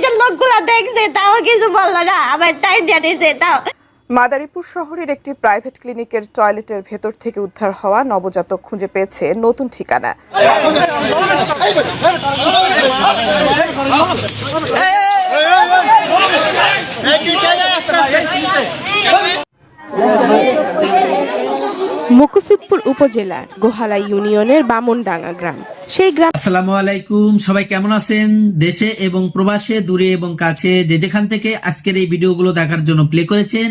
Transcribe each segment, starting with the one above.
অফিসের লোকগুলা দেখছে তাও কিছু বলল না আমার টাইম দিয়ে দিয়েছে তাও মাদারীপুর শহরের একটি প্রাইভেট ক্লিনিকের টয়লেটের ভেতর থেকে উদ্ধার হওয়া নবজাতক খুঁজে পেয়েছে নতুন ঠিকানা উপজেলার গোহালা ইউনিয়নের বামনডাঙ্গা গ্রাম। সেই গ্রাম আসসালামু আলাইকুম, সবাই কেমন আছেন? দেশে এবং প্রবাসে, দূরে এবং কাছে যে যেখান থেকে আজকের এই ভিডিওগুলো দেখার জন্য প্লে করেছেন,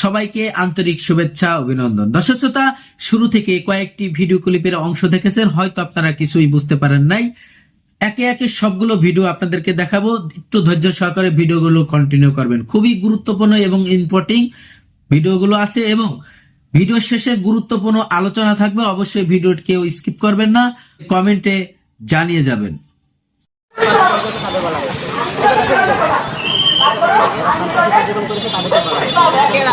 সবাইকে আন্তরিক শুভেচ্ছা, অভিনন্দন। দর্শক শ্রোতা, শুরু থেকে কয়েকটি ভিডিও ক্লিপের অংশ দেখেছেন, হয়তো আপনারা কিছুই বুঝতে পারেন নাই। একে একে সবগুলো ভিডিও আপনাদেরকে দেখাবো। একটু ধৈর্য সহকারে ভিডিওগুলো কন্টিনিউ করবেন। খুবই গুরুত্বপূর্ণ এবং ইম্পর্টিং ভিডিওগুলো আছে এবং ভিডিওর শেষে গুরুত্বপূর্ণ আলোচনা থাকবে অবশ্যই ভিডিওটি কেউ স্কিপ করবেন না কমেন্টে জানিয়ে যাবেন। কেরা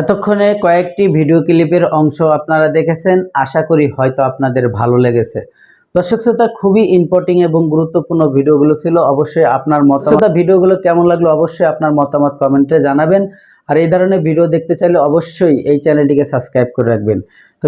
এতক্ষণে কয়েকটি ভিডিও ক্লিপের অংশ আপনারা দেখেছেন। আশা করি হয়তো আপনাদের ভালো লেগেছে। দর্শক শ্রোতা, খুবই ইম্পর্টিং এবং গুরুত্বপূর্ণ ভিডিওগুলো ছিল। অবশ্যই আপনার মত শ্রোতা, ভিডিওগুলো কেমন লাগল অবশ্যই আপনার মতামত কমেন্টে জানাবেন। আর এই ধরনের ভিডিও দেখতে চাইলে অবশ্যই এই চ্যানেলটিকে সাবস্ক্রাইব করে রাখবেন। তো